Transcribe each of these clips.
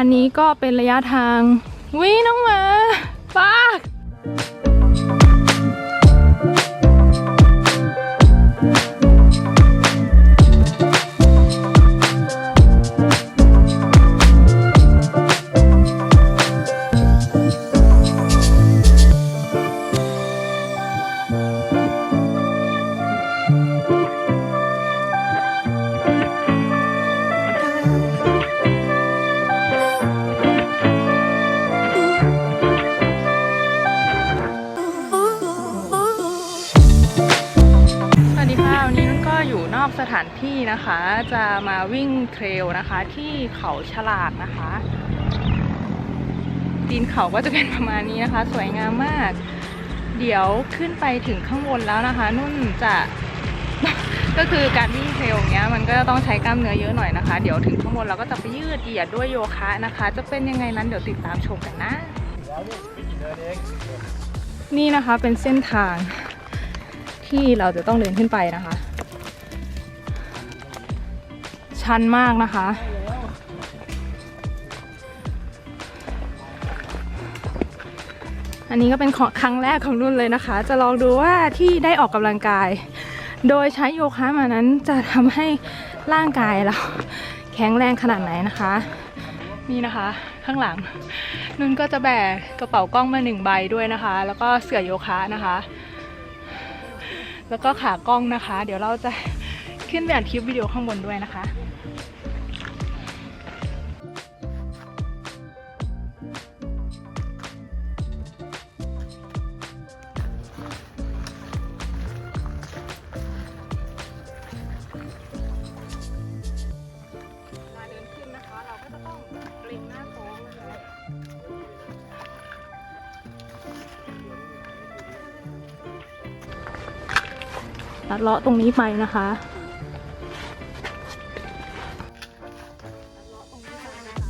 อันนี้ก็เป็นระยะทางวิน้องหมาปาก อกสถานที่นะคะจะมาวิ่งเทรลนะคะ ที่เขาฉลากนะคะตีนเขาก็จะเป็นประมาณนี้นะคะ สวยงามมาก เดี๋ยวขึ้นไปถึงข้างบนแล้วนะคะ นุ่นจะก็คือการวิ่งเทรลอย่างเงี้ยมันก็ต้องใช้กล้ามเนื้อเยอะหน่อยนะคะ เดี๋ยวถึงข้างบนเราก็จะไปยืดเหยียดด้วยโยคะนะคะ จะเป็นยังไงนั้นเดี๋ยวติดตามชมกันนะนี่นะคะเป็นเส้นทางที่เราจะต้องเดินขึ้นไปนะคะ ชันมากนะคะ อันนี้ก็เป็นครั้งแรกของนุ่นเลยนะคะ จะลองดูว่าที่ได้ออกกำลังกาย โดยใช้โยคะมานั้นจะทำให้ร่างกายเราแข็งแรงขนาดไหนนะคะ นี่นะคะข้างหลัง นุ่นก็จะแบกกระเป๋ากล้องมาหนึ่งใบด้วยนะคะ แล้วก็เสื่อโยคะนะคะ แล้วก็ขากล้องนะคะ เดี๋ยวเราจะขึ้นไปอัดคลิปวิดีโอข้างบนด้วยนะคะ ลัดเลาะตรงนี้ไปนะคะลัดเลาะตรงนี้ไปนะคะ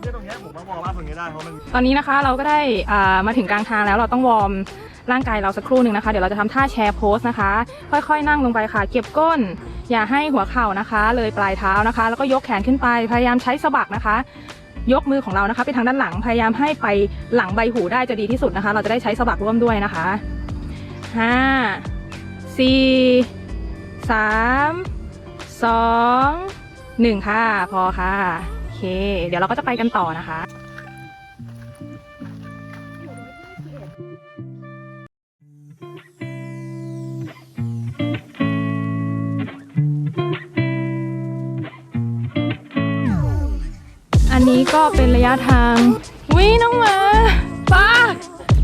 เนี่ยตรงเนี้ยผมว่ามองว่าตรงนี้ได้เพราะมันตอนนี้นะคะเราก็ได้อ่ามาถึงกลางทางแล้วเราต้องวอร์มร่างกายเราสักครู่หนึ่งนะคะ เดี๋ยวเราจะทำท่าแชร์โพสนะคะ ค่อยๆ นั่งลงไปค่ะ เก็บก้น อย่าให้หัวเข่านะคะ เลยปลายเท้านะคะ แล้วก็ยกแขนขึ้นไป พยายามใช้สะบักนะคะ ยกมือของเรานะคะไปทางด้านหลังพยายามให้ไปหลังใบหูได้จะดีที่สุดนะคะ เราจะได้ใช้สะบักร่วมด้วยนะคะห้าสี่สามสองหนึ่งค่ะ พอค่ะ โอเค เดี๋ยวเราก็จะไปกันต่อนะคะ อันนี้ก็เป็นระยะทางวิน้องหมาป้า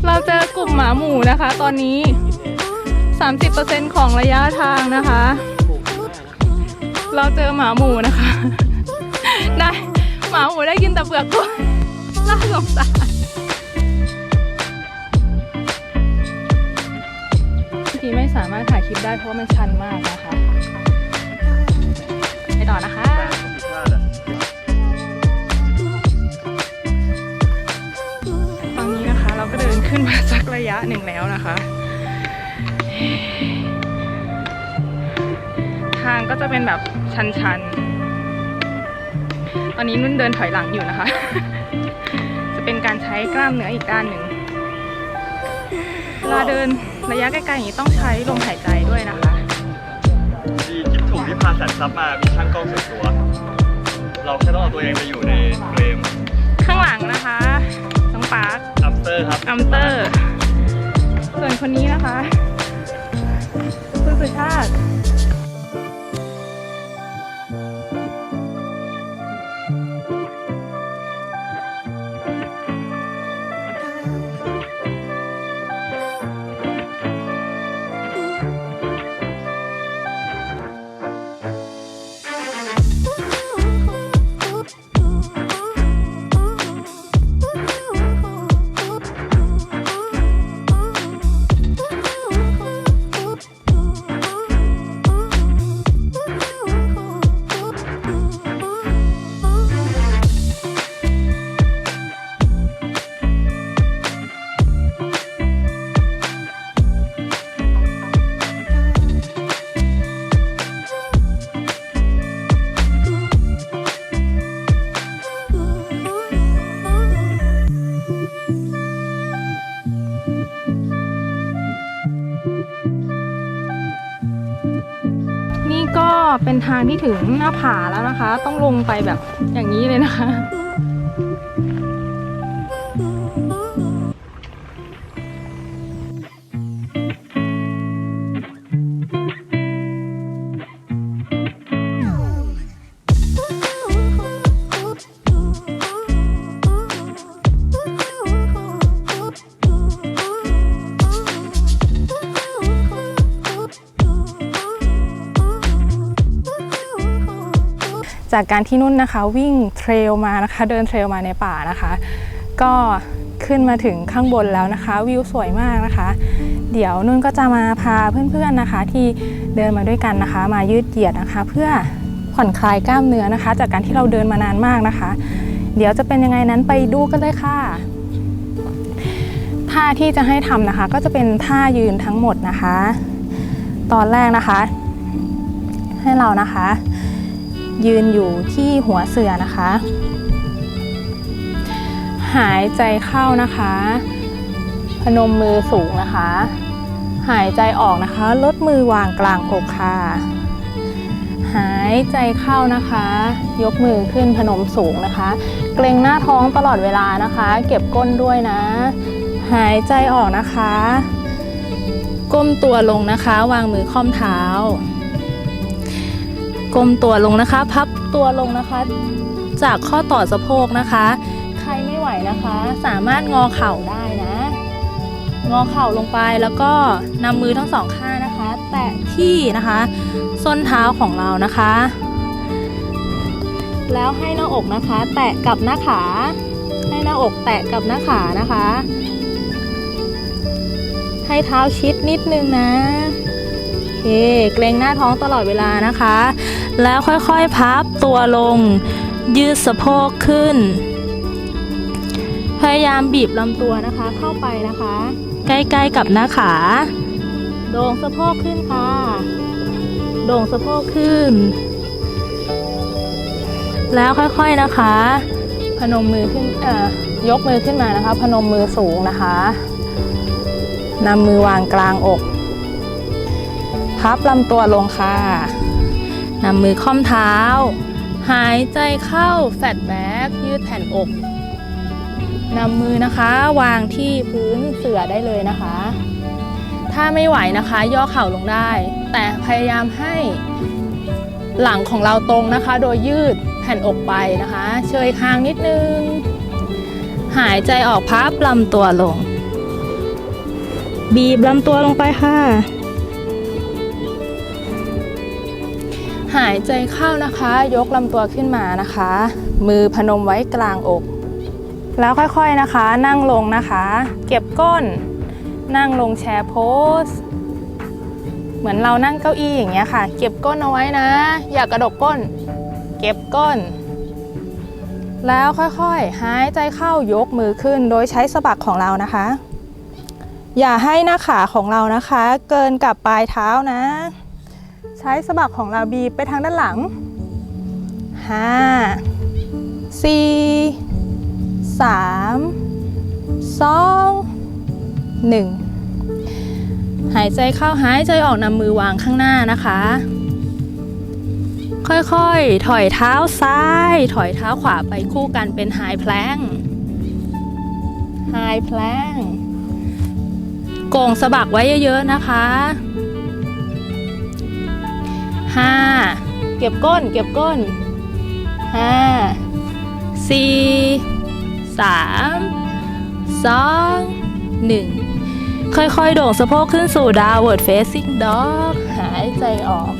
เราเจอกลุ่มหมาหมู่นะคะ ตอนนี้ 30%ของระยะทางนะคะ เราเจอหมาหมู่นะคะ ได้หมาหมู่ได้กินแต่เปลือกกล้วยน่าสงสารเมื่อกี้ไม่สามารถถ่ายคลิปได้เพราะว่ามันชันมากนะคะ ไปต่อนะคะ เราก็เดินขึ้นมาสักระยะหนึ่งแล้วนะคะ ทางก็จะเป็นแบบชันๆ ตอนนี้นุ่นเดินถอยหลังอยู่นะคะ จะเป็นการใช้กล้ามเนื้ออีกด้านหนึ่งเวลาเดินระยะไกลๆอย่างนี้ต้องใช้ลมหายใจด้วยนะคะดีคิดถูกที่พาแสนซับมามีช่างกล้องส่วนตัว เราแค่ต้องเอาตัวเองไปอยู่ในเฟรมข้างหลังนะคะน้องปาร์คอัมเตอ ร์ครับอัมเตอร์ ส่วนคนนี้นะคะ คุณสุชาติ ทางที่ถึงหน้าผาแล้วนะคะ ต้องลงไปแบบอย่างนี้เลยนะคะ จากการที่นุ่นนะคะ วิ่งเทรลมานะคะ เดินเทรลมาในป่านะคะ ก็ขึ้นมาถึงข้างบนแล้วนะคะ วิวสวยมากนะคะ เดี๋ยวนุ่นก็จะมาพาเพื่อนๆนะคะ ที่เดินมาด้วยกันนะคะ มายืดเหยียดนะคะ เพื่อผ่อนคลายกล้ามเนื้อนะคะ จากการที่เราเดินมานานมากนะคะ เดี๋ยวจะเป็นยังไงนั้นไปดูกันเลยค่ะท่าที่จะให้ทำนะคะ ก็จะเป็นท่ายืนทั้งหมดนะคะ ตอนแรกนะคะ ให้เรานะคะ ยืนอยู่ที่หัวเสือนะคะ หายใจเข้านะคะ พนมมือสูงนะคะ หายใจออกนะคะ ลดมือวางกลางอกค่ะ หายใจเข้านะคะ ยกมือขึ้นพนมสูงนะคะ เกรงหน้าท้องตลอดเวลานะคะ เก็บก้นด้วยนะ หายใจออกนะคะ ก้มตัวลงนะคะ วางมือค่อมเท้า ก้มตัวลงนะคะ พับตัวลงนะคะ จากข้อต่อสะโพกนะคะ ใครไม่ไหวนะคะ สามารถงอเข่าได้นะ งอเข่าลงไปแล้วก็นำมือทั้งสองข้างนะคะ แตะที่นะคะ ส้นเท้าของเรานะคะ แล้วให้หน้าอกนะคะ แตะกับหน้าขา ให้หน้าอกแตะกับหน้าขานะคะ ให้เท้าชิดนิดนึงนะ เค เกรงหน้าท้องตลอดเวลานะคะ แล้วค่อยๆพับตัวลง ยืดสะโพกขึ้น พยายามบีบลำตัวนะคะ เข้าไปนะคะ ใกล้ๆกับหน้าขา โด่งสะโพกขึ้นค่ะ โด่งสะโพกขึ้น แล้วค่อยๆนะคะ พนมมือขึ้นเอ่อยกมือขึ้นมานะคะ พนมมือสูงนะคะนำมือวางกลางอก พับลำตัวลงค่ะนำมือค่อมเท้า หายใจเข้าแฟตแบ็กยืดแผ่นอกนำมือนะคะวางที่พื้นเสื่อได้เลยนะคะ ถ้าไม่ไหวนะคะ ย่อเข่าลงได้ แต่พยายามให้หลังของเราตรงนะคะ โดยยืดแผ่นอกไปนะคะ เชยคางนิดนึง หายใจออกพับลำตัวลง บีบลำตัวลงไปค่ะ หายใจเข้านะคะ ยกลำตัวขึ้นมานะคะ มือพนมไว้กลางอก แล้วค่อยๆนะคะ นั่งลงนะคะ เก็บก้น นั่งลงแชร์โพสเหมือนเรานั่งเก้าอี้อย่างเงี้ยค่ะ เก็บก้นเอาไว้นะ อย่ากระดกก้น เก็บก้น แล้วค่อยๆ หายใจเข้ายกมือขึ้น โดยใช้สะบักของเรานะคะ อย่าให้หน้าขาของเรานะคะ เกินกับปลายเท้านะ ใช้สะบักของเราบีบไปทางด้านหลัง5 4 3 2 1หายใจเข้าหายใจออกนำมือวางข้างหน้านะคะ ค่อยๆ ถอยเท้าซ้าย ถอยเท้าขวาไปคู่กันเป็นไฮแพลงไฮแพลงโก่งสะบักไว้เยอะๆนะคะ ห้าเก็บก้นเก็บก้นห้าสี่สามสองหนึ่งค่อยๆ โด่งสะโพกขึ้นสู่ downward facing dog หายใจออก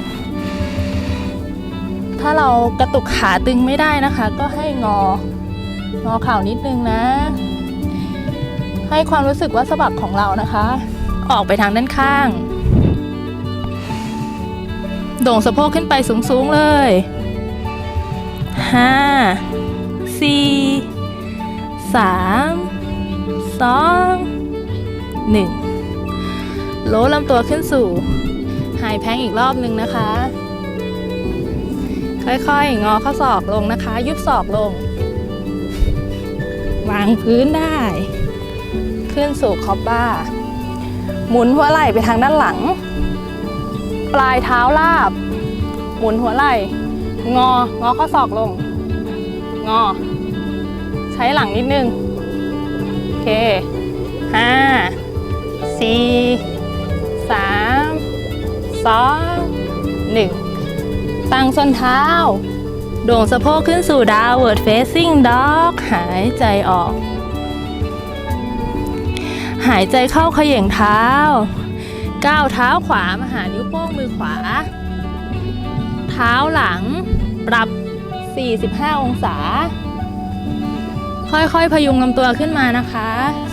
ถ้าเรากระตุกขาตึงไม่ได้นะคะ ก็ให้งอ งอเข่านิดนึงนะ ให้ความรู้สึกว่าสะบักของเรานะคะ ออกไปทางด้านข้าง โด่งสะโพกขึ้นไปสูงๆเลยห้าสี่สามสองหนึ่งโลลำตัวขึ้นสู่หายแพงอีกรอบหนึ่งนะคะ ค่อยๆ งอข้อศอกลงนะคะ ยุบศอกลง วางพื้นได้ ขึ้นสู่คอบบ้า หมุนหัวไหล่ไปทางด้านหลัง ปลายเท้าลาบ หมุนหัวไหล่ งอ งอข้อศอกลง งอ ใช้หลังนิดนึง โอเคห้าสี่สามสองหนึ่งตั้งส้นเท้า โด่งสะโพกขึ้นสู่ downward facing dog หายใจออก หายใจเข้าเขย่งเท้า ก้าวเท้าขวามาหานิ้วโป้งมือขวา เท้าหลังปรับ 45 องศา ค่อยๆ พยุงลำตัวขึ้นมานะคะ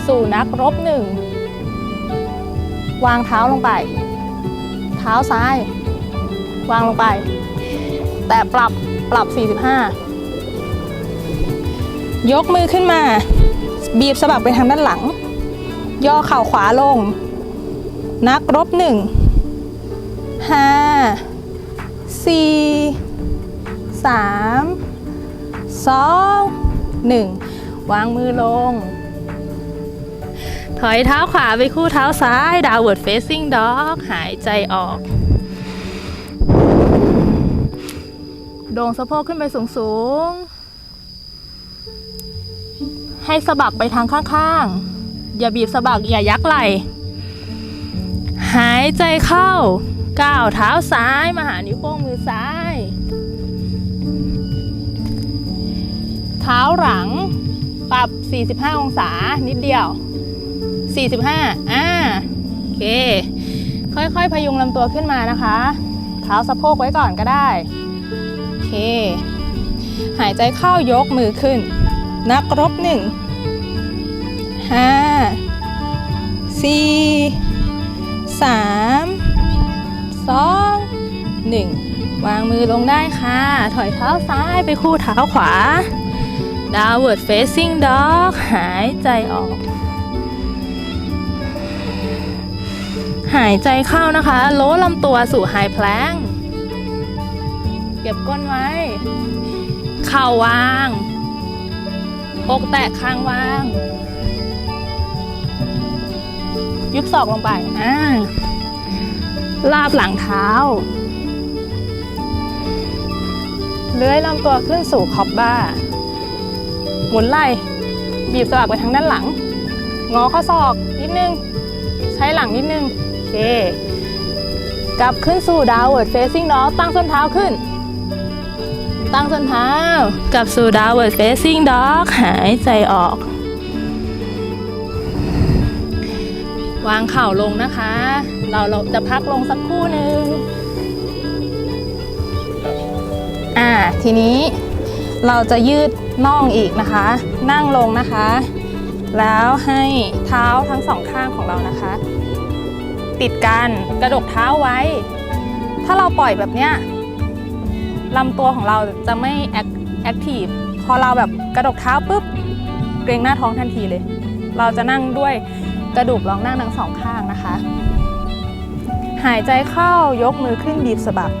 สู่นักรบหนึ่ง วางเท้าลงไป เท้าซ้าย วางลงไป แต่ปรับปรับ 45 ยกมือขึ้นมา บีบสะบักไปทางด้านหลัง ย่อเข่าขวาลง นักรบหนึ่งห้าสี่สามสองหนึ่งวางมือลง ถอยเท้าขวาไปคู่เท้าซ้าย downward facing dog หายใจออก โด่งสะโพกขึ้นไปสูงสูง ให้สะบักไปทางข้างๆ อย่าบีบสะบักอย่ายักไหล่ หายใจเข้า ก้าวเท้าซ้ายมาหานิ้วโป้งมือซ้าย เท้าหลัง ปรับ 45 องศานิดเดียว 45 อ่า โอเค ค่อยๆ พยุงลำตัวขึ้นมานะคะ เท้าสะโพกไว้ก่อนก็ได้ โอเค หายใจเข้ายกมือขึ้น นับรบหนึ่งห้าสี่ สามสองหนึ่งวางมือลงได้ค่ะ ถอยเท้าซ้ายไปคู่เท้าขวา downward facing dog หายใจออกหายใจเข้านะคะ โล้ลำตัวสู่ high plank เก็บก้นไว้ เข่าวาง อกแตะคางวาง ยุบศอกลงไปอ่าลาบหลังเท้า เลื้อยลำตัวขึ้นสู่ขอบบ้า หมุนไหล่ บีบสะบักไปทางด้านหลัง งอข้อศอกนิดนึง ใช้หลังนิดนึง โอเค กลับขึ้นสู่ downward facing dog ตั้งส้นเท้าขึ้น ตั้งส้นเท้า กลับสู่ downward facing dog หายใจออก วางเข่าลงนะคะ เราเราจะพักลงสักครู่หนึ่งอ่าทีนี้เราจะยืดน่องอีกนะคะ นั่งลงนะคะ แล้วให้เท้าทั้งสองข้างของเรานะคะ ติดกันกระดกเท้าไว้ ถ้าเราปล่อยแบบเนี้ยลำตัวของเราจะไม่แอคแอคทีฟพอเราแบบกระดกเท้าปุ๊บเกรงหน้าท้องทันทีเลย เราจะนั่งด้วย กระดูกรองนั่งทั้งสองข้างนะคะ หายใจเข้ายกมือขึ้นบีบสะบัก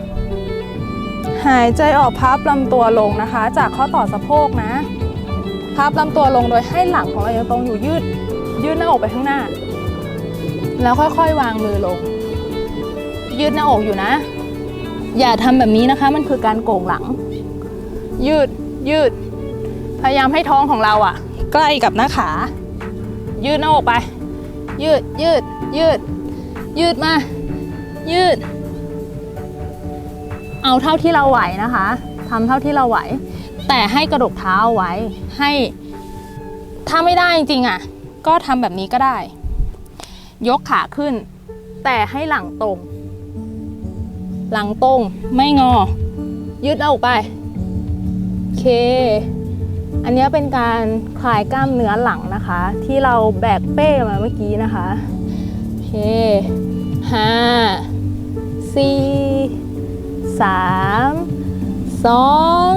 หายใจออกพับลำตัวลงนะคะ จากข้อต่อสะโพกนะ พับลำตัวลงโดยให้หลังของเรายังตรงอยู่ยืดยืดหน้าอกไปข้างหน้า แล้วค่อยๆวางมือลง ยืดหน้าอกอยู่นะ อย่าทำแบบนี้นะคะ มันคือการโก่งหลัง ยืดยืด พยายามให้ท้องของเราอะใกล้กับหน้าขา ยืดหน้าอกไป ยืด ยืด ยืด ยืดมา ยืด เอาเท่าที่เราไหวนะคะทำเท่าที่เราไหว แต่ให้กระดกเท้าไว้ ให้ ถ้าไม่ได้จริงๆอะ ก็ทำแบบนี้ก็ได้ ยกขาขึ้น แต่ให้หลังตรง หลังตรง ไม่งอ ยืดเอาออกไป โอเค อันนี้เป็นการคลายกล้ามเนื้อหลังนะคะ ที่เราแบกเป้มาเมื่อกี้นะคะโอเคห้าสี่สามสอง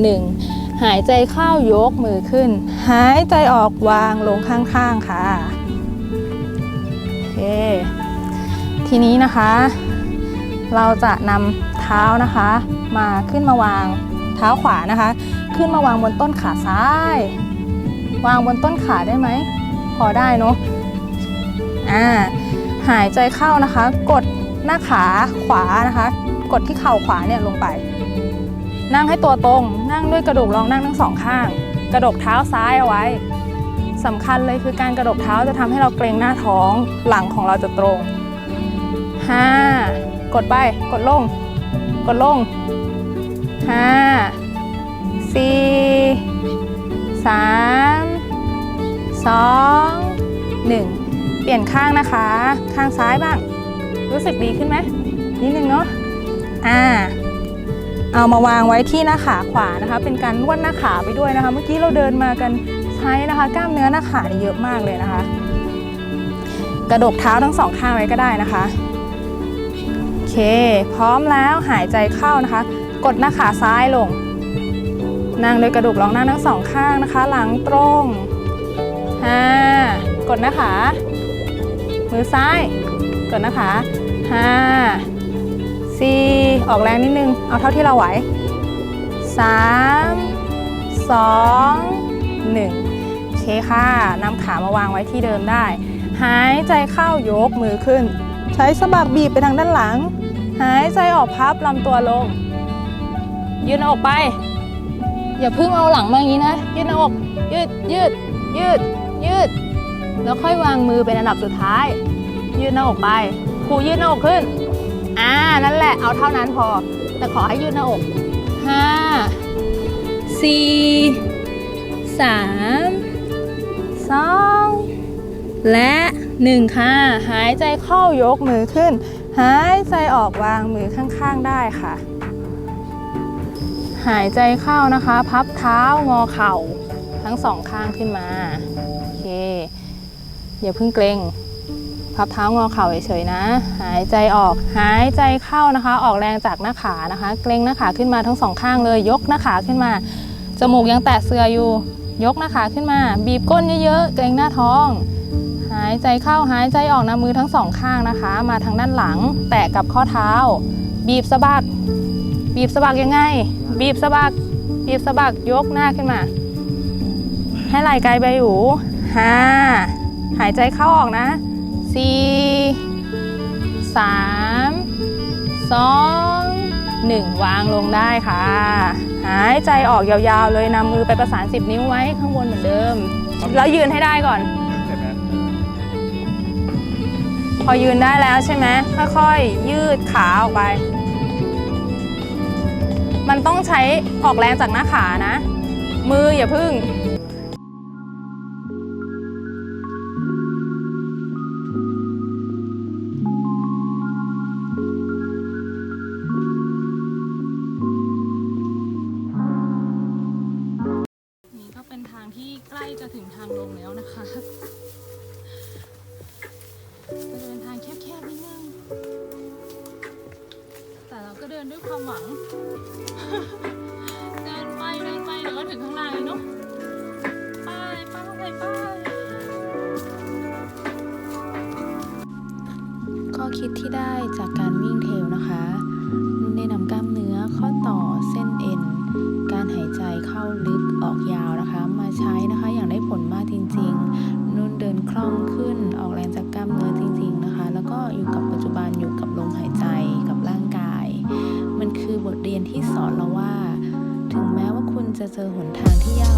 หนึ่งหายใจเข้ายกมือขึ้น หายใจออกวางลงข้างๆค่ะโอเคทีนี้นะคะ เราจะนำเท้านะคะ มาขึ้นมาวาง เท้าขวานะคะ ขึ้นมาวางบนต้นขาซ้าย วางบนต้นขาได้ไหมพอได้เนาะอ่าหายใจเข้านะคะ กดหน้าขาขวานะคะ กดที่เข่าขวาเนี่ยลงไป นั่งให้ตัวตรง นั่งด้วยกระดูกรองนั่งทั้งสองข้าง กระดกเท้าซ้ายเอาไว้สำคัญเลยคือการกระดกเท้าจะทำให้เราเกรงหน้าท้องหลังของเราจะตรง 5 กดไปกดลง กดลง 5 4 3 2 1เปลี่ยนข้างนะคะ ข้างซ้ายบ้าง รู้สึกดีขึ้นไหมนิดนึงเนาะอ่าเอามาวางไว้ที่หน้าขาขวานะคะ เป็นการนวดหน้าขาไปด้วยนะคะ เมื่อกี้เราเดินมากันใช้นะคะ กล้ามเนื้อหน้าขานี่เยอะมากเลยนะคะ กระดกเท้าทั้งสองข้างไว้ก็ได้นะคะโอเค พร้อมแล้วหายใจเข้านะคะ กดหน้าขาซ้ายลง นั่งโดยกระดูกรองหน้าทั้งสองข้างนะคะ หลังตรงห้ากดหน้าขา มือซ้าย กดหน้าขาห้าสี่ออกแรงนิดนึง เอาเท่าที่เราไหวสามสองหนึ่งโอเคค่ะนำขามาวางไว้ที่เดิมได้ หายใจเข้ายกมือขึ้น ใช้สะบักบีบไปทางด้านหลัง หายใจออกพับลำตัวลง ยืนหน้าอกไป อย่าเพิ่งเอาหลังมาอย่างนี้นะ ยืดหน้าอก ยืด ยืด ยืด ยืด แล้วค่อยวางมือเป็นอันดับสุดท้าย ยืดหน้าอกไปครูยืดหน้าอกขึ้น อ่า นั่นแหละ เอาเท่านั้นพอ แต่ขอให้ยืดหน้าอกห้าสี่สามสองและหนึ่งค่ะ หายใจเข้ายกมือขึ้น หายใจออกวางมือข้างๆได้ค่ะ หายใจเข้านะคะ พับเท้างอเข่าทั้งสองข้างขึ้นมา โอเค อย่าเพิ่งเกรงพับเท้างอเข่าเฉยๆนะ หายใจออกหายใจเข้านะคะ ออกแรงจากหน้าขานะคะ เกรงหน้าขาขึ้นมาทั้งสองข้างเลย ยกหน้าขาขึ้นมา จมูกยังแตะเสืออยู่ ยกหน้าขาขึ้นมา บีบก้นเยอะๆ เกรงหน้าท้อง หายใจเข้าหายใจออกนะมือทั้งสองข้างนะคะ มาทางด้านหลัง แตะกับข้อเท้า บีบสะบัก บีบสะบักยังไง บีบสะบัก บีบสะบักยกหน้าขึ้นมา ให้ไหล่ไกลใบหูห้าหายใจเข้าออกนะสี่สามสองหนึ่งวางลงได้ค่ะ หายใจออกยาวๆเลยนำมือไปประสาน10นิ้วไว้ข้างบนเหมือนเดิม แล้วยืนให้ได้ก่อนเห็นไหมพอยืนได้แล้วใช่ไหมค่อยๆยืดขาออกไป มันต้องใช้ออกแรงจากหน้าขานะ มืออย่าพึ่งนี่ก็เป็นทางที่ใกล้จะถึงทางลงแล้วนะคะจะเป็นทางแคบๆนิดนึง แต่เราก็เดินด้วยความหวัง เดินไปเดินไปเดี๋ยวก็ถึงข้างล่างเลยเนาะไปไปไปไปข้อคิดที่ได้ จะเจอหนทางที่ยาก